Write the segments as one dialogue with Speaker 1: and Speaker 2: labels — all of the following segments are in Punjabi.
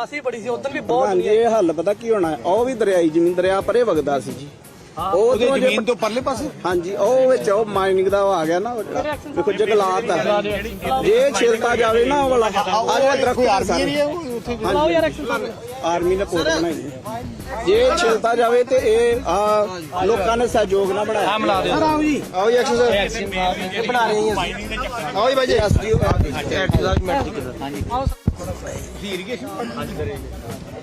Speaker 1: ਆਸ ਹੀ ਬੜੀ ਸੀ ਉਦੋਂ ਵੀ ਬਹੁਤ
Speaker 2: ਹਾਂਜੀ ਇਹ ਹੱਲ ਪਤਾ ਕੀ ਹੋਣਾ ਹੈ? ਉਹ ਵੀ ਦਰਿਆਈ ਜ਼ਮੀਨ ਦਰਿਆ ਪਰੇ ਵਗਦਾ ਸੀ ਜੀ। ਉਹ
Speaker 3: ਉਹਦੇ
Speaker 2: ਜੇ-
Speaker 3: ਜ਼ਮੀਨ ਤੋਂ ਪਰਲੇ ਪਾਸੇ?
Speaker 2: ਹਾਂਜੀ ਉਹ ਵਿੱਚ ਉਹ ਮਾਈਨਿੰਗ ਦਾ ਉਹ ਆ ਗਿਆ ਨਾ ਉਹ ਜਿਹੜਾ ਦੇਖੋ ਜੰਗਲਾਤ ਆ। ਜੇ ਛਿਲਤਾ ਜਾਵੇ ਨਾ ਉਹ ਵਾਲਾ ਆ ਜਿਹੜਾ ਦਰਖਤ ਆ ਸਾਰੇ।
Speaker 1: ਆਓ ਯਾਰ ਐਕਸ਼ਨ ਕਰ
Speaker 2: ਆਰਮੀ ਨੇ ਕੋਟ ਬਣਾਈ ਹੈ। ਜੇ ਛਿਲਤਾ ਜਾਵੇ ਤੇ ਇਹ ਆ ਲੋਕਾਂ ਨੇ ਸਹਿਯੋਗ ਨਾਲ ਬਣਾਇਆ। ਮਿਲਾ ਦੇ ਆਓ ਜੀ। ਆਓ ਜੀ ਐਕਸ਼ਨ ਸਰ ਬਣਾ ਰਹੇ ਹਾਂ ਅਸੀਂ। ਆਓ ਜੀ ਬਾਜੀ ਐਸਡੀਓ
Speaker 3: ਤੁਸੀਂ ਇਰੀਗੇਸ਼ਨ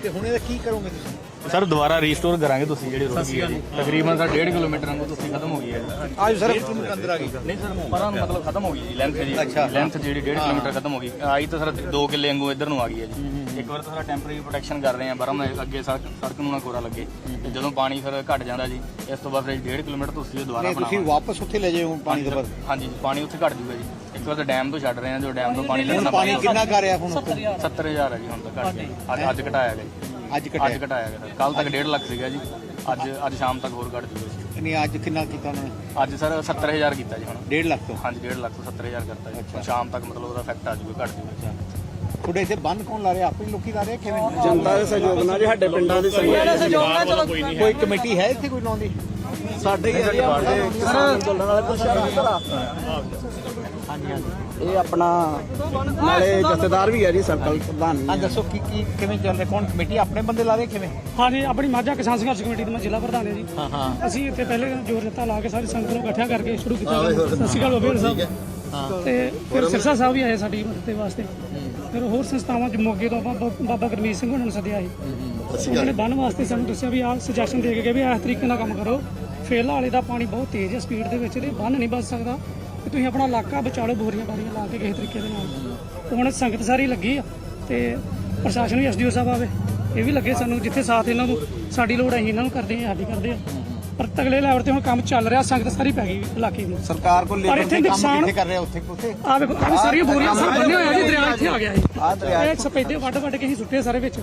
Speaker 3: ਤੇ ਹੁਣ ਇਹਦਾ ਕੀ ਕਰੋਗੇ ਤੁਸੀਂ?
Speaker 4: ਸਰ ਦੁਬਾਰਾ ਰੀਸਟੋਰ ਕਰਾਂਗੇ ਤੁਸੀਂ ਜਿਹੜੀ ਰੋਡ ਗਈ ਹੈ। ਜੀ। ਤਕਰੀਬਨ ਸਰ 1.5 ਕਿਲੋਮੀਟਰ ਵਾਂਗੂ ਤੁਸੀਂ ਖਤਮ ਹੋ ਗਈ ਹੈ। ਜੀ
Speaker 3: ਆਜ ਸਰ ਅੰਦਰ ਆ ਗਈ।
Speaker 4: ਨਹੀਂ ਸਰ ਪਰਾਂ ਨੂੰ ਮਤਲਬ ਖਤਮ ਹੋ ਗਈ ਜੀ ਲੈਂਥ ਜੀ ਲੈਂਥ ਜਿਹੜੀ 1.5 ਕਿਲੋਮੀਟਰ ਖਤਮ ਹੋ ਗਈ। ਆਈ ਤਾਂ ਸਰ 2 ਕਿੱਲੇ ਵਾਂਗੂ ਇੱਧਰ ਨੂੰ ਆ ਗਈ ਹੈ ਜੀ। ਇੱਕ ਵਾਰ ਤਾਂ ਸਰ ਟੈਂਪਰੇਰੀ ਪ੍ਰੋਟੈਕਸ਼ਨ ਕਰ ਰਹੇ ਆ ਬਰਮ ਅੱਗੇ ਸੜਕ ਸੜਕ ਨੂੰ ਨਾ ਕੋਰਾ ਲੱਗੇ। ਤੇ ਜਦੋਂ ਪਾਣੀ ਫਿਰ ਘਟ ਜਾਂਦਾ ਜੀ ਇਸ ਤੋਂ ਬਾਅਦ ਫਿਰ 1.5 ਕਿਲੋਮੀਟਰ ਤੁਸੀਂ ਦੁਬਾਰਾ
Speaker 3: ਨਹੀਂ ਤੁਸੀਂ ਵਾਪਸ ਉੱਥੇ ਲੈ ਜਾਓ ਪਾਣੀ ਦੇ ਬਾਅਦ।
Speaker 4: ਹਾਂਜੀ ਪਾਣੀ ਉੱਥੇ ਘਟ ਜੂਗਾ ਜੀ। ਵਾਰ ਤਾਂ ਡੈਮ ਤੋਂ ਛੱਡ ਰਹੇ ਆ ਜੋ ਡੈਮ ਤੋਂ ਪਾਣੀ ਲੈਣਾ
Speaker 3: ਪਾਣੀ ਕਿੰਨਾ ਕਰ ਰਿਹਾ ਹੁਣ ਉੱਥੇ?
Speaker 4: 70000 ਹੈ ਜੀ ਹੁਣ ਤੱਕ ਘਟ ਗਿਆ। ਅੱਜ ਅੱਜ ਘਟਾਇਆ ਗਿਆ ਜੀ।
Speaker 3: ਅੱਜ
Speaker 4: ਅੱਜ ਘਟਾਇਆ ਗਿਆ। ਸਰ ਕੱਲ ਤੱਕ 1.5 ਲੱਖ ਸੀਗਾ ਜੀ। ਅੱਜ ਅੱਜ ਸ਼ਾਮ ਤੱਕ ਹੋਰ ਘਟ ਜੂਗਾ ਜੀ।
Speaker 3: ਨਹੀਂ ਅੱਜ ਕਿੰਨਾ ਕੀਤਾ ਨੇ?
Speaker 4: ਅੱਜ ਸਰ 70000 ਕੀਤਾ ਜੀ ਹੁਣ।
Speaker 3: 1.5 ਲੱਖ ਤੋਂ?
Speaker 4: ਹਾਂਜੀ 1.5 ਲੱਖ ਤੋਂ 70000 ਕਰਤਾ ਜੀ। ਹੁਣ ਸ਼ਾਮ ਤੱਕ ਮਤਲਬ ਉਹਦਾ ਇਫੈਕਟ ਆ ਜੂਗਾ ਘਟ ਜੂਗਾ
Speaker 3: ਤੁਹਾਡੇ ਇੱਥੇ ਬੰਦ ਕੌਣ ਲਾ ਰਿਹਾ? ਆਪੇ ਹੀ ਲੋਕੀ ਲਾ ਰਹੇ ਆ ਕਿਵੇਂ?
Speaker 2: ਜਨਤਾ ਦੇ ਸਹਿਯੋਗ ਨਾਲ ਜੀ ਸਾਡੇ ਪਿੰਡਾਂ ਦੇ ਸਹਿਯੋਗ ਨਾਲ।
Speaker 1: ਸਹਿਯੋਗ ਨਾਲ ਚਲੋ
Speaker 3: ਕੋਈ ਕਮੇਟੀ ਹੈ ਇੱਥੇ ਕੋਈ ਲਾਉਂਦੀ
Speaker 2: ਸਾਡੇ ਹੀ ਏਰੀਆ ਵਾਲੇ ਕਿਸਾਨ ਅੰਦੋਲਨ ਵਾਲੇ ਪ੍ਰਸ਼ਾਸਨ ਭਰਾ ਇਹ ਆਪਣਾ ਨਾਲੇ ਜਥੇਦਾਰ ਵੀ ਹੈ ਜੀ ਸਰਕਲ ਪ੍ਰਧਾਨ
Speaker 3: ਆ। ਦੱਸੋ ਕੀ ਕੀ ਕਿਵੇਂ ਚੱਲ ਰਿਹਾ? ਕੌਣ ਕਮੇਟੀ? ਆਪਣੇ ਬੰਦੇ ਲਾ ਰਹੇ ਕਿਵੇਂ?
Speaker 1: ਹਾਂਜੀ ਆਪਣੀ ਮਾਝਾ ਕਿਸਾਨ ਸੰਘਰਸ਼ ਕਮੇਟੀ ਦੇ ਮੈਂ ਜ਼ਿਲ੍ਹਾ ਪ੍ਰਧਾਨ ਹਾਂ ਜੀ।
Speaker 3: ਹਾਂ ਹਾਂ।
Speaker 1: ਅਸੀਂ ਇੱਥੇ ਪਹਿਲੇ ਜੋਰ ਜੱਤਾ ਲਾ ਕੇ ਸਾਰੀ ਸੰਗਤ ਨੂੰ ਇਕੱਠਿਆ ਕਰਕੇ ਸ਼ੁਰੂ ਕੀਤਾ ਸਤਿ ਸ਼੍ਰੀ ਅਕਾਲ ਬਬੇੜ ਸਾਹਿਬ। ਤੇ ਫਿਰ ਸਿਰਸਾ ਸਾਹਿਬ ਵੀ ਆਏ ਸਾਡੀ ਮਦਦ ਦੇ ਵਾਸਤੇ ਫਿਰ ਹੋਰ ਸੰਸਥਾਵਾਂ ਚ ਮੋਗੇ ਤੋਂ ਬਾਬਾ ਬਾਬਾ ਗੁਰਮੀਤ ਸਿੰਘ ਉਹਨਾਂ ਨੂੰ ਸੱਦਿਆ ਸੀ। ਉਹਨਾਂ ਬੰਨ ਵਾਸਤੇ ਸਾਨੂੰ ਦੱਸਿਆ ਵੀ ਆਹ ਸੁਜੈਸ਼ਨ ਦੇ ਕੇ ਗਏ ਵੀ ਇਸ ਤਰੀਕੇ ਨਾਲ ਕੰਮ ਕਰੋ। ਫੇਲਾ ਵਾਲੇ ਦਾ ਪਾਣੀ ਬਹੁਤ ਤੇਜ਼ ਹੈ ਸਪੀਡ ਦੇ ਵਿੱਚ ਤੇ ਬੰਨ ਨਹੀਂ ਬਚ ਸਕਦਾ। ਤੇ ਤੁਸੀਂ ਆਪਣਾ ਇਲਾਕਾ ਬਚਾ ਲਓ ਬੋਰੀਆਂ ਬਾਰੀਆਂ ਲਾ ਕੇ ਕਿਸੇ ਤਰੀਕੇ ਦੇ ਨਾਲ। ਹੁਣ ਸੰਗਤ ਸਾਰੀ ਲੱਗੀ ਆ ਤੇ ਪ੍ਰਸ਼ਾਸਨ ਵੀ ਐਸਡੀਓ ਸਾਹਿਬ ਆਵੇ ਇਹ ਵੀ ਲੱਗੇ ਸਾਨੂੰ ਜਿੱਥੇ ਸਾਥ ਇਹਨਾਂ ਨੂੰ ਸਾਡੀ ਲੋੜ ਹੈ ਅਸੀਂ ਇਹਨਾਂ ਨੂੰ ਕਰਦੇ ਆ ਸਾਡੀ ਕਰਦੇ ਆ ਪਰ ਤਗਲੇ ਲੈਵਲ ਤੇ ਹੁਣ ਕੰਮ ਚੱਲ ਰਿਹਾ ਸੰਗਤ ਸਾਰੀ ਪੈ ਗਈ ਇਲਾਕੇ ਦੀ।
Speaker 3: ਸਰਕਾਰ ਕੋਲ ਲੇਬਰ ਦੇ ਕੰਮ ਕਿੱਥੇ ਕਰ ਰਿਹਾ ਉੱਥੇ ਉੱਥੇ?
Speaker 1: ਆ ਵੇਖੋ ਆ ਸਾਰੀਆਂ ਬੋਰੀਆਂ ਸਰ ਬੰਨੇ ਹੋਏ ਆ ਜੀ ਦਰਿਆ ਇੱਥੇ ਆ ਗਿਆ ਇਹ ਇਹ ਸਪੈਦੇ ਵੱਡ ਵੱਡ ਕੇ ਹੀ ਸੁੱਟੇ ਸਾਰੇ ਵਿੱਚ।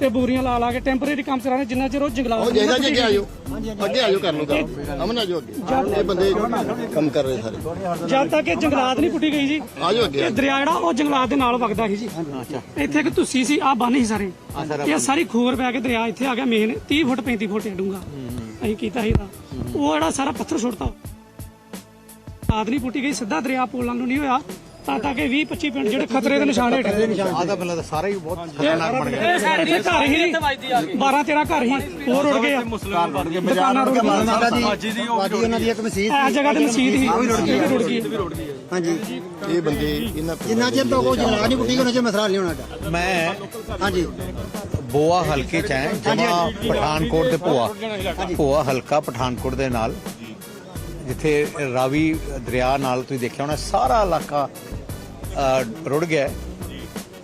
Speaker 1: ਤੇ ਬੋਰੀਆਂ ਲਾ ਲਾ ਕੇ ਟੈਂਪਰੇਰੀ ਕੰਮ ਰਹੇ ਜਿੰਨਾ ਚਿਰ ਉਹ ਜੰਗਲਾਤ ਨਹੀਂ ਨਾ
Speaker 5: ਅੱਗੇ ਆਜੋ ਅੱਗੇ ਆਜੋ ਕਰ ਲਓ ਕੰਮ ਅਮਨ ਆਜੋ ਅੱਗੇ। ਇਹ ਬੰਦੇ ਕੰਮ ਕਰ ਰਹੇ ਸਾਰੇ।
Speaker 1: ਜਦ ਤੱਕ ਇਹ ਜੰਗਲਾਤ ਨਹੀਂ ਪੁੱਟੀ ਗਈ ਜੀ
Speaker 5: ਆਜੋ ਅੱਗੇ
Speaker 1: ਇਹ ਦਰਿਆ ਜਿਹੜਾ ਉਹ ਜੰਗਲਾਤ ਦੇ ਨਾਲ ਵਗਦਾ ਸੀ ਜੀ। ਇੱਥੇ ਇੱਕ ਤੁਸੀਂ ਸੀ ਆ ਬੰਨ ਸੀ ਸਾਰੇ। ਇਹ ਸਾਰੀ ਖੋਰ ਪੈ ਕੇ ਦਰਿਆ ਇੱਥੇ ਆ ਗਿਆ ਮੇਨ 30 ਫੁੱਟ 35 ਫੁੱਟ ਡੂੰਗਾ ਅਸੀਂ ਕੀਤਾ ਸੀ ਉਹ ਜਿਹੜਾ ਸਾਰਾ ਪੱਥਰ ਸੁੱਟਤਾ। ਆਦ ਨਹੀਂ ਪੁੱਟੀ ਗਈ ਸਿੱਧਾ ਦਰਿਆ ਪੋਲਾਂ ਨੂੰ ਨਹੀਂ ਹੋਇਆ। ਤਾਂ ਤਾਂ ਕਿ 20 25 ਪਿੰਡ ਜਿਹੜੇ ਖਤਰੇ ਦੇ ਨਿਸ਼ਾਨ ਹੇਠ ਨੇ
Speaker 3: ਆਦਾ ਪਹਿਲਾਂ ਤਾਂ ਸਾਰਾ ਹੀ ਬਹੁਤ ਖਤਰਨਾਕ ਬਣ ਗਿਆ
Speaker 1: ਇੱਥੇ ਘਰ ਹੀ 12 13 ਘਰ ਹੀ ਹੋਰ ਉੜ ਗਏ ਆ। ਦੁਕਾਨਾਂ ਰੁੜ ਗਈਆਂ।
Speaker 5: ਵਾਦੀ ਉਹਨਾਂ ਦੀ ਇੱਕ ਮਸਜਿਦ
Speaker 1: ਆ ਜਗ੍ਹਾ ਤੇ ਮਸਜਿਦ ਸੀ ਇਹ ਵੀ ਰੁੜ ਗਈ।
Speaker 5: ਹਾਂਜੀ। ਇਹ ਬੰਦੇ ਇਹਨਾਂ
Speaker 6: ਜਿੰਨਾ ਚਿਰ ਤੋਂ ਉਹ ਜਲਾ ਨਹੀਂ ਪੁੱਟੀ ਉਹਨਾਂ ਚਿਰ ਮਸਲਾ ਨਹੀਂ ਹੋਣਾ।
Speaker 3: ਮੈਂ
Speaker 6: ਹਾਂਜੀ।
Speaker 3: ਬੋਆ ਹਲਕੇ ਚ ਹੈ ਜਮਾ ਪਠਾਨਕੋਟ ਤੇ ਭੋਆ। ਭੋਆ ਹਲਕਾ ਪਠਾਨਕੋਟ ਦੇ ਨਾਲ। ਜਿੱਥੇ ਰਾਵੀ ਦਰਿਆ ਨਾਲ ਤੁਸੀਂ ਦੇਖਿਆ ਹੋਣਾ ਸਾਰਾ ਇਲਾਕਾ ਰੁੜ ਗਿਆ ਹੈ।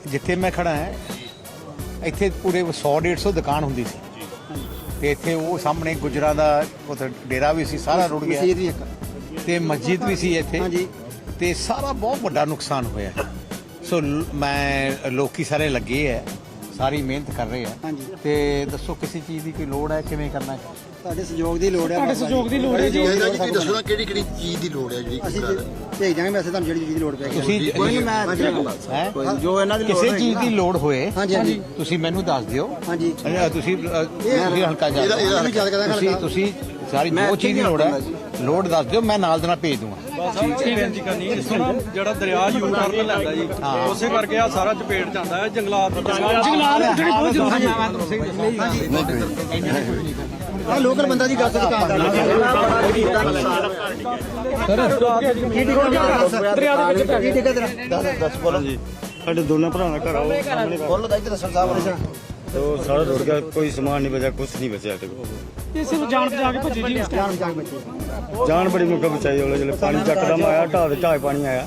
Speaker 3: ਜਿੱਥੇ ਮੈਂ ਖੜਾ ਹਾਂ ਇੱਥੇ ਪੂਰੇ 100 150 ਦੁਕਾਨ ਹੁੰਦੀ ਸੀ। ਤੇ ਇੱਥੇ ਉਹ ਸਾਹਮਣੇ ਗੁਜਰਾਂ ਦਾ ਉੱਥੇ ਡੇਰਾ ਵੀ ਸੀ ਸਾਰਾ ਰੁੜ ਗਿਆ। ਤੇ ਮਸਜਿਦ ਵੀ ਸੀ ਇੱਥੇ।
Speaker 6: ਹਾਂਜੀ।
Speaker 3: ਤੇ ਸਾਰਾ ਬਹੁਤ ਵੱਡਾ ਨੁਕਸਾਨ ਹੋਇਆ। ਸੋ ਮੈਂ ਲੋਕੀ ਸਾਰੇ ਲੱਗੇ ਐ ਸਾਰੀ ਮਿਹਨਤ ਕਰ ਰਹੇ ਆ।
Speaker 6: ਹਾਂਜੀ।
Speaker 3: ਤੇ ਦੱਸੋ ਕਿਸੇ ਚੀਜ਼ ਦੀ ਕੋਈ ਲੋੜ ਹੈ? ਕਿਵੇਂ ਕਰਨਾ ਹੈ?
Speaker 6: ਤੁਹਾਡੇ ਸਹਿਯੋਗ ਦੀ ਲੋੜ ਹੈ
Speaker 1: ਤੁਹਾਡੇ ਸਹਿਯੋਗ ਦੀ ਲੋੜ ਹੈ ਜੀ।
Speaker 5: ਜੀ ਤੁਸੀਂ ਦੱਸੋ ਨਾ ਕਿਹੜੀ ਕਿਹੜੀ ਚੀਜ਼ ਦੀ ਲੋੜ ਹੈ ਜਿਹੜੀ
Speaker 6: ਅਸੀਂ ਭੇਜ ਦਾਂਗੇ ਵੈਸੇ ਤੁਹਾਨੂੰ ਜਿਹੜੀ ਚੀਜ਼ ਦੀ ਲੋੜ ਪੈਗੀ
Speaker 3: ਤੁਸੀਂ
Speaker 2: ਕੋਈ ਨਹੀਂ। ਮੈਂ
Speaker 3: ਹੈਂ?
Speaker 2: ਜੋ ਇਹਨਾਂ ਦੀ ਲੋੜ
Speaker 3: ਕਿਸੇ ਚੀਜ਼। ਦੀ ਲੋੜ ਹੋਏ
Speaker 6: ਹਾਂਜੀ ਹਾਂਜੀ।
Speaker 3: ਤੁਸੀਂ ਮੈਨੂੰ ਦੱਸ ਦਿਓ।
Speaker 6: ਹਾਂਜੀ।
Speaker 3: ਅ, ਤੁਸੀਂ ਤੁਸੀਂ ਹਲਕਾ ਜਾ
Speaker 5: ਇਹਦਾ- ਇਹਦਾ
Speaker 3: ਤੁਸੀਂ ਸਾਰੀ ਜੋ
Speaker 2: ਇੱਥੇ
Speaker 3: ਚੀਜ਼ ਦੀ ਲੋੜ ਹੈ ਲੋੜ ਦੱਸ ਦਿਓ ਮੈਂ ਨਾਲ ਦੇ ਨਾਲ ਭੇਜ ਦੂੰਗਾ।
Speaker 7: ਬੇਨਤੀ ਕਰਨੀ ਹੈ ਜਿਸ ਤਰ੍ਹਾਂ ਜਿਹੜਾ ਦਰਿਆ ਯੂ ਟਰਨ ਲੈਂਦਾ ਜੀ ਉਸੇ ਕਰਕੇ ਆ ਸਾਰਾ ਚਪੇਟ ਜਾਂਦਾ ਹੈ ਜੰਗਲਾਤ ਦੀ ਜਗ੍ਹਾ
Speaker 1: ਜੰਗਲਾਤ ਪੁੱਟਣੀ ਬਹੁਤ ਜ਼ਰੂਰੀ ਹੈ।
Speaker 6: ਆ ਲੋਕਲ ਬੰਦਾ ਦੀ ਗੱਲ ਦੁਕਾਨਦਾਰ
Speaker 1: ਦਰਿਆ ਦੇ ਵਿੱਚ ਪੈ
Speaker 6: ਕੀ ਟਿਕਾ ਤੇਰਾ
Speaker 8: ਸਾਡੇ ਦੋਨਾਂ ਭਰਾਵਾਂ ਦਾ ਘਰ ਆਓ ਸਾਹਮਣੇ
Speaker 6: ਬੋਲੋ ਦਾ ਇੱਧਰ ਸਰਦਾਰ ਵਾਲੇ।
Speaker 8: ਉਹ ਸਾਰਾ ਰੁੜ ਗਿਆ ਕੋਈ ਸਮਾਨ ਨਹੀਂ ਬਚਿਆ ਕੁਝ ਨਹੀਂ ਬਚਿਆ
Speaker 1: ਇਹ ਸਿਰਫ ਜਾਣ ਬਚਾ ਕੇ ਭੱਜੀ ਜੀ। ਉਸ।
Speaker 6: ਜਾਨ ਜਾਗ ਬੱਚੇ
Speaker 8: ਜਾਨ ਬੜੀ ਮੁੱਕਾ ਬਚਾਈ ਉਹਲੇ ਜਿਹੜੇ ਪਾਣੀ ਚੱਕਦਮ ਆਇਆ ਢਾਹ ਦੇ ਢਾਹ ਪਾਣੀ ਆਇਆ।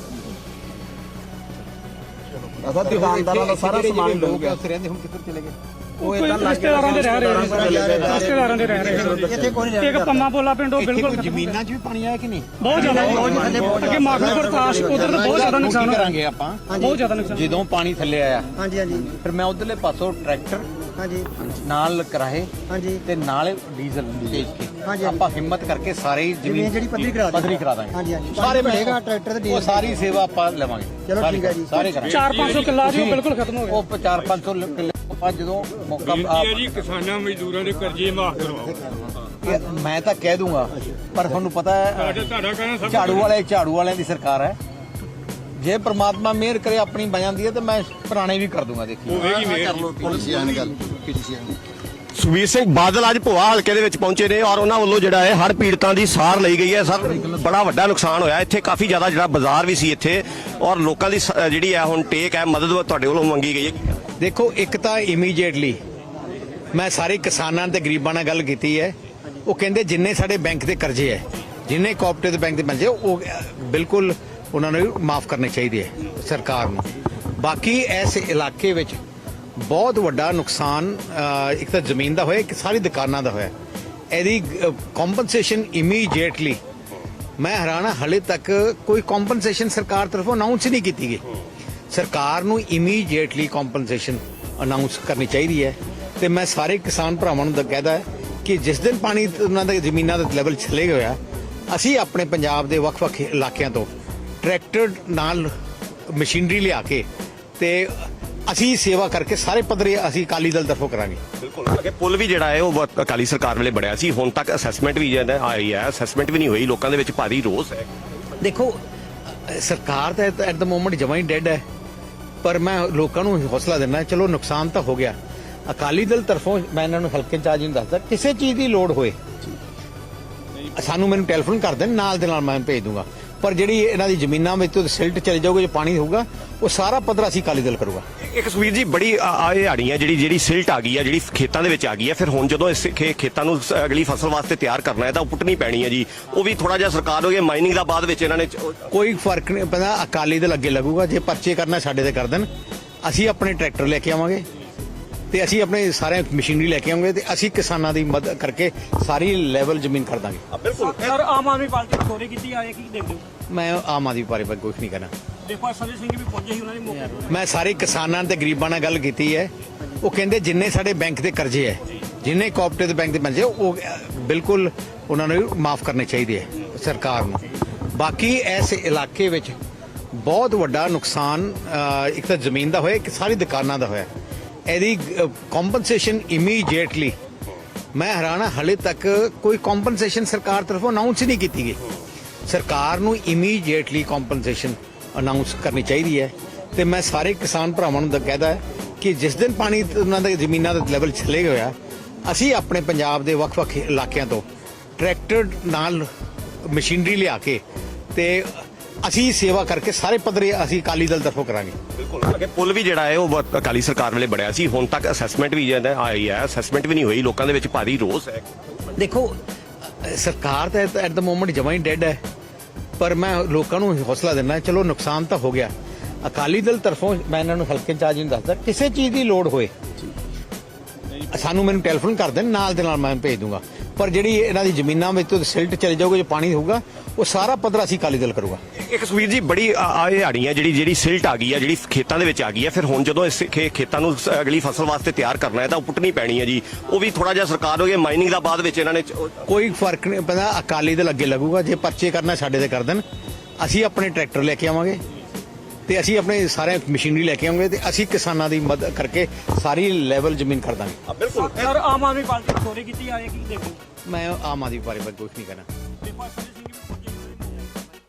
Speaker 2: ਅਸਾਂ ਦੁਕਾਨਦਾਰਾਂ ਦਾ ਸਾਰਾ ਸਮਾਨ
Speaker 3: ਲੋਕ
Speaker 2: ਗਿਆ।
Speaker 3: ਉੱਥੇ ਰਹਿੰਦੇ ਹੁਣ ਕਿੱਧਰ ਚਲੇ ਗਏ?
Speaker 1: ਕੋਈ ਰਿਸ਼ਤੇਦਾਰਾਂ ਦੇ ਰਹਿ ਰਹੇ ਨੇ ਰਿਸ਼ਤੇਦਾਰਾਂ ਦੇ ਰਹਿ ਰਹੇ ਨੇ।
Speaker 6: ਇੱਥੇ ਕੋਈ ਨਹੀਂ
Speaker 1: ਇੱਕ ਪੰਮਾ ਪੋਲਾ ਪਿੰਡ ਉਹ ਬਿਲਕੁਲ।
Speaker 3: ਜ਼ਮੀਨਾਂ 'ਚ ਵੀ ਪਾਣੀ ਆਇਆ ਕਿ ਨਹੀਂ?
Speaker 1: ਬਹੁਤ ਜ਼ਿਆਦਾ ਅੱਗੇ ਮਾਖੂ ਤਾਸ਼ ਉਧਰ ਤਾਂ ਬਹੁਤ ਜ਼ਿਆਦਾ ਨੁਕਸਾਨ
Speaker 3: ਕਰਾਂਗੇ ਆਪਾਂ?
Speaker 1: ਬਹੁਤ ਜ਼ਿਆਦਾ ਨੁਕਸਾਨ
Speaker 3: ਜਦੋਂ ਪਾਣੀ ਥੱਲੇ ਆਇਆ
Speaker 6: ਹਾਂਜੀ ਹਾਂਜੀ।
Speaker 3: ਫਿਰ ਮੈਂ ਉਧਰਲੇ ਪਾਸੋਂ ਟਰੈਕਟਰ
Speaker 6: ਹਾਂਜੀ।
Speaker 3: ਨਾਲ ਕਰਾਏ
Speaker 6: ਹਾਂਜੀ।
Speaker 3: ਤੇ ਨਾਲ ਡੀਜ਼ਲ ਭੇਜ ਕੇ।
Speaker 6: ਹਾਂਜੀ।
Speaker 3: ਆਪਾਂ ਹਿੰਮਤ ਕਰਕੇ ਸਾਰੇ ਹੀ
Speaker 6: ਜ਼ਮੀਨ ਜਿਹੜੀ ਪੱਧਰੀ ਕਰਾ ਦਿਓ।
Speaker 3: ਪੱਧਰੀ ਕਰਾ ਦਾਂਗੇ।
Speaker 6: ਹਾਂਜੀ, ਹਾਂਜੀ।
Speaker 3: ਸਾਰੇ ਮਿਲੇਗਾ
Speaker 6: ਟਰੈਕਟਰ ਤੇ
Speaker 3: ਉਹ
Speaker 6: ਡੀਜ਼ਲ।
Speaker 3: ਸਾਰੀ ਸੇਵਾ ਆਪਾਂ ਲਵਾਂਗੇ।
Speaker 6: ਚਲੋ
Speaker 3: ਸਾਰੇ
Speaker 6: ਠੀਕ ਹੈ ਜੀ।
Speaker 3: ਸਾਰੇ ਕਰਾਂਗੇ।
Speaker 1: 4-500 ਕਿੱਲਾ ਜੀ ਉਹ ਬਿਲਕੁਲ ਖਤਮ ਹੋ ਗਿਆ।
Speaker 3: ਉਹ 4-500 ਕਿੱਲੇ ਅੱਜ ਜਦੋਂ ਮੌਕਾ
Speaker 9: ਬੇਨਤੀ ਹੈ ਜੀ ਕਿਸਾਨਾਂ ਮਜ਼ਦੂਰਾਂ ਦੇ ਕਰਜ਼ੇ ਮਾਫ ਕਰਵਾਓ।
Speaker 3: ਇਹ ਮੈਂ ਤਾਂ ਕਹਿ ਦੂੰਗਾ ਪਰ ਤੁਹਾਨੂੰ ਪਤਾ ਹੈ
Speaker 9: ਤੁਹਾਡਾ ਤੁਹਾਡਾ ਕਹਿਣਾ ਸਭ
Speaker 3: ਝਾੜੂ ਵਾਲੇ ਝਾੜੂ ਵਾਲਿਆਂ ਦੀ ਸਰਕਾਰ ਹੈ। ਜੇ ਪ੍ਰਮਾਤਮਾ ਮਿਹਰ ਕਰੇ ਆਪਣੀ ਬਣ ਜਾਂਦੀ ਹੈ ਤਾਂ ਮੈਂ ਪੁਰਾਣੇ ਵੀ ਕਰ ਦੂੰਗਾ ਦੇਖੀ।
Speaker 9: ਹੋਵੇਗੀ ਮੇਰ
Speaker 5: ਕਰ ਲਓ ਪੀਡੀਸੀਆਂ ਨੇ ਗੱਲ ਪੀਡੀਸੀਆਂ
Speaker 10: ਸੁਖਬੀਰ ਸਿੰਘ ਬਾਦਲ ਅੱਜ ਭੋਆ ਹਲਕੇ ਦੇ ਵਿੱਚ ਪਹੁੰਚੇ ਨੇ ਔਰ ਉਹਨਾਂ ਵੱਲੋਂ ਜਿਹੜਾ ਹੈ ਹੜ੍ਹ ਪੀੜਤਾਂ ਦੀ ਸਾਰ ਲਈ ਗਈ ਹੈ। ਸਰ ਬੜਾ ਵੱਡਾ ਨੁਕਸਾਨ ਹੋਇਆ। ਇੱਥੇ ਕਾਫੀ ਜ਼ਿਆਦਾ ਜਿਹੜਾ ਬਾਜ਼ਾਰ ਵੀ ਸੀ ਇੱਥੇ ਔਰ ਲੋਕਾਂ ਦੀ ਸ- ਜਿਹੜੀ ਹੈ ਹੁਣ ਟੇਕ ਹੈ ਮਦਦ ਤੁਹਾਡੇ ਵੱਲੋਂ ਮੰਗੀ ਗਈ ਹੈ।
Speaker 3: ਦੇਖੋ ਇੱਕ ਤਾਂ ਇਮੀਡੀਏਟਲੀ ਮੈਂ ਸਾਰੇ ਕਿਸਾਨਾਂ ਤੇ ਗਰੀਬਾਂ ਨਾਲ ਗੱਲ ਕੀਤੀ ਹੈ। ਉਹ ਕਹਿੰਦੇ ਜਿੰਨੇ ਸਾਡੇ ਬੈਂਕ ਦੇ ਕਰਜ਼ੇ ਹੈ ਜਿੰਨੇ ਕੋਆਪਰੇਟਿਵ ਬੈਂਕ ਦੇ ਕਰਜ਼ੇ ਉਹ ਅਹ, ਬਿਲਕੁਲ ਉਹਨਾਂ ਨੂੰ ਮਾਫ ਕਰਨੇ ਚਾਹੀਦੇ ਹੈ ਸਰਕਾਰ ਨੂੰ। ਬਾਕੀ ਇਸ ਇਲਾਕੇ ਵਿੱਚ ਬਹੁਤ ਵੱਡਾ ਨੁਕਸਾਨ ਇੱਕ ਤਾਂ ਜ਼ਮੀਨ ਦਾ ਹੋਇਆ, ਇੱਕ ਸਾਰੀ ਦੁਕਾਨਾਂ ਦਾ ਹੋਇਆ। ਇਹਦੀ ਕੰਪਨਸੇਸ਼ਨ ਇਮੀਡੀਏਟਲੀ ਮੈਂ ਹੈਰਾਨ ਹਾਂ, ਹਲੇ ਤੱਕ ਕੋਈ ਕੰਪਨਸੇਸ਼ਨ ਸਰਕਾਰ ਤਰਫੋਂ ਅਨਾਉਂਸ ਹੀ ਨਹੀਂ ਕੀਤੀ ਗਈ। ਸਰਕਾਰ ਨੂੰ ਇਮੀਡੀਏਟਲੀ ਕੰਪਨਸੇਸ਼ਨ ਅਨਾਉਂਸ ਕਰਨੀ ਚਾਹੀਦੀ ਹੈ। ਤੇ ਮੈਂ ਸਾਰੇ ਕਿਸਾਨ ਭਰਾਵਾਂ ਨੂੰ ਤਾਂ ਕਹਿਦਾ ਹੈ ਕਿ ਜਿਸ ਦਿਨ ਪਾਣੀ ਉਹਨਾਂ ਦੇ ਜ਼ਮੀਨਾਂ ਦਾ ਲੈਵਲ ਚਲੇ ਗਿਆ, ਅਸੀਂ ਆਪਣੇ ਪੰਜਾਬ ਦੇ ਵੱਖ-ਵੱਖ ਇਲਾਕਿਆਂ ਤੋਂ ਟਰੈਕਟਰ ਨਾਲ ਮਸ਼ੀਨਰੀ ਲਿਆ ਕੇ ਤੇ ਅਸੀਂ ਸੇਵਾ ਕਰਕੇ ਸਾਰੇ ਪੱਧਰੇ ਅਸੀਂ ਅਕਾਲੀ ਦਲ ਤਰਫੋਂ ਕਰਾਂਗੇ।
Speaker 10: ਬਿਲਕੁਲ। ਅੱਗੇ ਪੁਲ ਵੀ ਜਿਹੜਾ ਹੈ ਉਹ ਬਹੁਤ ਅਕਾਲੀ ਸਰਕਾਰ ਵੇਲੇ ਬਣਿਆ ਸੀ। ਹੁਣ ਤੱਕ ਅਸੈਸਮੈਂਟ ਵੀ ਜਿਹੜਾ ਆਈ ਹੈ। ਅਸੈਸਮੈਂਟ ਵੀ ਨਹੀਂ ਹੋਈ। ਲੋਕਾਂ ਦੇ ਵਿੱਚ ਭਾਰੀ ਰੋਸ ਹੈ।
Speaker 3: ਦੇਖੋ ਸਰਕਾਰ ਤਾਂ ਐਟ ਦਾ ਮੋਮੈਂਟ ਜਮਾਂ ਹੀ ਡੈਡ ਹੈ। ਪਰ ਮੈਂ ਲੋਕਾਂ ਨੂੰ ਹੌਸਲਾ ਦਿੰਦਾ ਚਲੋ ਨੁਕਸਾਨ ਤਾਂ ਹੋ ਗਿਆ। ਅਕਾਲੀ ਦਲ ਤਰਫੋਂ ਮੈਂ ਇਹਨਾਂ ਨੂੰ ਹਲਕੇ ਚਾਰਜ ਨੂੰ ਦੱਸਦਾ ਕਿਸੇ ਚੀਜ਼ ਦੀ ਲੋੜ ਹੋਏ ਸਾਨੂੰ ਮੈਨੂੰ ਟੈਲੀਫੋਨ ਕਰ ਦੇਣ ਨਾਲ ਦੇ ਨਾਲ ਮੈਂ ਭੇਜ ਦੂੰਗਾ। ਪਰ ਜਿਹੜੀ ਇਹਨਾਂ ਦੀ ਜ਼ਮੀਨਾਂ ਵਿੱਚ ਤੋਂ ਸਿਲਟ ਚਲੇ ਜਾਊਗਾ ਜੋ ਪਾਣੀ ਹੋਊਗਾ ਉਹ ਸਾਰਾ ਪੱਧਰ ਅਸੀਂ ਅਕਾਲੀ ਦਲ ਕਰੂਗਾ।
Speaker 10: ਇੱਕ ਸੁਖਬੀਰ ਜੀ ਬੜੀ ਆੜੀ ਹੈ ਜਿਹੜੀ ਜਿਹੜੀ ਸਿਲਟ ਆ ਗਈ ਹੈ ਜਿਹੜੀ ਖੇਤਾਂ ਦੇ ਵਿੱਚ ਆ ਗਈ ਹੈ ਫਿਰ ਹੁਣ ਜਦੋਂ ਇਸ ਖੇਤਾਂ ਨੂੰ ਅਗਲੀ ਫਸਲ ਵਾਸਤੇ ਤਿਆਰ ਕਰਨਾ ਹੈ ਤਾਂ ਉਹ ਪੁੱਟਣੀ ਪੈਣੀ ਹੈ ਜੀ। ਉਹ ਵੀ ਥੋੜਾ ਜਿਹਾ ਸਰਕਾਰ ਹੋਈ ਮਾਈਨਿੰਗ ਦਾ ਬਾਅਦ ਵਿੱਚ ਇਹਨਾਂ ਨੇ
Speaker 3: ਕੋਈ ਫ਼ਰਕ ਨਹੀਂ ਪੈਂਦਾ ਅਕਾਲੀ ਦਲ ਅੱਗੇ ਲੱਗੂਗਾ ਜੇ ਪਰਚੇ ਕਰਨਾ ਸਾਡੇ ਤੇ ਕਰ ਦੇਣ। ਅਸੀਂ ਆਪਣੇ ਟਰੈਕਟਰ ਲੈ ਕੇ ਆਵਾਂਗੇ ਤੇ ਅਸੀਂ ਆਪਣੇ ਸਾਰੇ ਮਸ਼ੀਨਰੀ ਲੈ ਕੇ ਆਵਾਂਗੇ ਤੇ ਅਸੀਂ ਕਿਸਾਨਾਂ ਦੀ ਮਦਦ ਕਰਕੇ ਸਾਰੀ ਲੈਵਲ ਜ਼ਮੀਨ ਕਰ ਦਾਂਗੇ।
Speaker 1: ਸਰ ਆਮ ਆਦਮੀ ਪਾਰਟੀ ਚੋਰੀ ਕੀਤੀ ਆਏ ਕੀ ਦੇਖਦੇ ਹੋ?
Speaker 3: ਮੈਂ ਆਮ ਆਦਮੀ ਪਾਰਟੀ ਬਾਰੇ ਕੁਝ ਨਹੀਂ ਕਹਿਣਾ
Speaker 1: ਦੇਖੋ ਸੰਜੇ ਸਿੰਘ ਵੀ ਪਹੁੰਚੇ ਸੀ ਉਹਨਾਂ ਦੇ ਮੌਕੇ ਤੇ।
Speaker 3: ਮੈਂ ਸਾਰੇ ਕਿਸਾਨਾਂ ਤੇ ਗਰੀਬਾਂ ਨਾਲ ਗੱਲ ਕੀਤੀ ਹੈ। ਉਹ ਕਹਿੰਦੇ ਜਿੰਨੇ ਸਾਡੇ ਬੈਂਕ ਦੇ ਕਰਜ਼ੇ ਹੈ ਜਿੰਨੇ ਕੋਆਪਰੇਟਿਵ ਬੈਂਕ ਦੇ ਕਰਜ਼ੇ ਉਹ ਬਿਲਕੁਲ ਉਹਨਾਂ ਨੂੰ ਮਾਫ ਕਰਨੇ ਚਾਹੀਦੇ ਹੈ ਸਰਕਾਰ ਨੂੰ। ਬਾਕੀ ਇਸ ਇਲਾਕੇ ਵਿੱਚ ਬਹੁਤ ਵੱਡਾ ਨੁਕਸਾਨ ਇੱਕ ਤਾਂ ਜ਼ਮੀਨ ਦਾ ਹੋਇਆ ਇੱਕ ਸਾਰੀ ਦੁਕਾਨਾਂ ਦਾ ਹੋਇਆ। ਇਹਦੀ ਕੰਪਨਸੇਸ਼ਨ ਇਮੀਡੀਏਟਲੀ ਮੈਂ ਹੈਰਾਨ ਹਾਂ ਹਲੇ ਤੱਕ ਕੋਈ ਕੰਪਨਸੇਸ਼ਨ ਸਰਕਾਰ ਤਰਫੋਂ ਅਨਾਉਂਸ ਹੀ ਨਹੀਂ ਕੀਤੀ ਗਈ। ਸਰਕਾਰ ਨੂੰ ਇਮੀਡੀਏਟਲੀ ਕੰਪਨਸੇਸ਼ਨ ਅਨਾਉਂਸ ਕਰਨੀ ਚਾਹੀਦੀ ਹੈ ਤੇ ਮੈਂ ਸਾਰੇ ਕਿਸਾਨ ਭਰਾਵਾਂ ਨੂੰ ਕਹਿਦਾ ਕਿ ਜਿਸ ਦਿਨ ਪਾਣੀ ਉਹਨਾਂ ਦੇ ਜ਼ਮੀਨਾਂ ਦਾ ਲੈਵਲ ਚਲੇ ਗਿਆ ਅਸੀਂ ਆਪਣੇ ਪੰਜਾਬ ਦੇ ਵੱਖ-ਵੱਖ ਇਲਾਕਿਆਂ ਤੋਂ ਟਰੈਕਟਰ ਨਾਲ ਮਸ਼ੀਨਰੀ ਲਿਆ ਕੇ ਤੇ ਅਸੀਂ ਸੇਵਾ ਕਰਕੇ ਸਾਰੇ ਪੱਧਰੇ ਅਸੀਂ ਅਕਾਲੀ ਦਲ ਤਰਫੋਂ ਕਰਾਂਗੇ।
Speaker 10: ਬਿਲਕੁਲ। ਅੱਗੇ ਪੁਲ ਵੀ ਜਿਹੜਾ ਹੈ ਉਹ ਅਕਾਲੀ ਸਰਕਾਰ ਵੇਲੇ ਬਣਿਆ ਸੀ। ਹੁਣ ਤੱਕ ਅਸੈਸਮੈਂਟ ਵੀ ਜਿਹੜਾ ਆਈ ਹੈ ਅਸੈਸਮੈਂਟ ਵੀ ਨਹੀਂ ਹੋਈ। ਲੋਕਾਂ ਦੇ ਵਿੱਚ ਭਾਰੀ ਰੋਸ ਹੈ।
Speaker 3: ਦੇਖੋ ਸਰਕਾਰ ਤਾਂ ਐਟ ਦਾ ਮੋਮੈਂਟ ਜਮਾਂ ਹੀ ਡੈਡ ਹੈ। ਪਰ ਮੈਂ ਲੋਕਾਂ ਨੂੰ ਹੌਸਲਾ ਦਿੰਦਾ ਚਲੋ ਨੁਕਸਾਨ ਤਾਂ ਹੋ ਗਿਆ। ਅਕਾਲੀ ਦਲ ਤਰਫੋਂ ਮੈਂ ਇਹਨਾਂ ਨੂੰ ਹਲਕੇ ਚਾਰਜ ਨਹੀਂ ਦੱਸਦਾ, ਕਿਸੇ ਚੀਜ਼ ਦੀ ਲੋੜ ਹੋਏ ਸਾਨੂੰ ਮੈਨੂੰ ਟੈਲੀਫੋਨ ਕਰ ਦੇਣ ਨਾਲ ਦੇ ਨਾਲ ਮੈਂ ਭੇਜ ਦੂੰਗਾ। ਪਰ ਜਿਹੜੀ ਇਹਨਾਂ ਦੀ ਜ਼ਮੀਨਾਂ ਵਿੱਚ ਤੋਂ ਸਿਲਟ ਚਲੇ ਜਾਊਗਾ ਜੋ ਪਾਣੀ ਹੋਊਗਾ ਉਹ ਸਾਰਾ ਪੱਧਰ ਅਸੀਂ ਅਕਾਲੀ ਦਲ ਕਰੂਗਾ।
Speaker 10: ਇੱਕ ਸੁਖਬੀਰ ਜੀ ਬੜੀ ਆੜੀ ਹੈ ਜਿਹੜੀ ਜਿਹੜੀ ਸਿਲਟ ਆ ਗਈ ਹੈ ਜਿਹੜੀ ਖੇਤਾਂ ਦੇ ਵਿੱਚ ਆ ਗਈ ਹੈ ਫਿਰ ਹੁਣ ਜਦੋਂ ਇਸ ਖੇਤਾਂ ਨੂੰ ਅਗਲੀ ਫਸਲ ਵਾਸਤੇ ਤਿਆਰ ਕਰਨਾ ਹੈ ਤਾਂ ਉਹ ਪੁੱਟਣੀ ਪੈਣੀ ਹੈ ਜੀ। ਉਹ ਵੀ ਥੋੜਾ ਜਿਹਾ ਸਰਕਾਰ ਹੋਈ ਮਾਈਨਿੰਗ ਦਾ ਬਾਅਦ ਵਿੱਚ ਇਹਨਾਂ ਨੇ
Speaker 3: ਕੋਈ ਫ਼ਰਕ ਨਹੀਂ ਪੈਂਦਾ ਅਕਾਲੀ ਦਲ ਅੱਗੇ ਲੱਗੂਗਾ ਜੇ ਪਰਚੇ ਕਰਨਾ ਸਾਡੇ ਤੇ ਕਰ ਦੇਣ ਅਸੀਂ ਆਪਣੇ ਟਰੈਕਟਰ ਲੈ ਕੇ ਆਵਾਂਗੇ। ਤੇ ਅਸੀਂ ਆਪਣੇ ਸਾਰੇ ਮਸ਼ੀਨਰੀ ਲੈ ਕੇ ਆਵਾਂਗੇ ਤੇ ਅਸੀਂ ਕਿਸਾਨਾਂ ਦੀ ਮਦਦ ਕਰਕੇ ਸਾਰੀ ਲੈਵਲ ਜ਼ਮੀਨ ਕਰ ਦਾਂਗੇ।
Speaker 1: ਸਰ ਆਮ ਆਦਮੀ ਪਾਰਟੀ ਚੋਰੀ ਕੀਤੀ ਆਏ ਕੀ ਦੇਖਦੇ ਹੋ
Speaker 3: ਮੈਂ ਆਮ ਆਦਮੀ ਪਾਰਟੀ ਬਾਰੇ ਕੁਝ ਨਹੀਂ ਕਹਿਣਾ।
Speaker 1: ਦੇਖੋ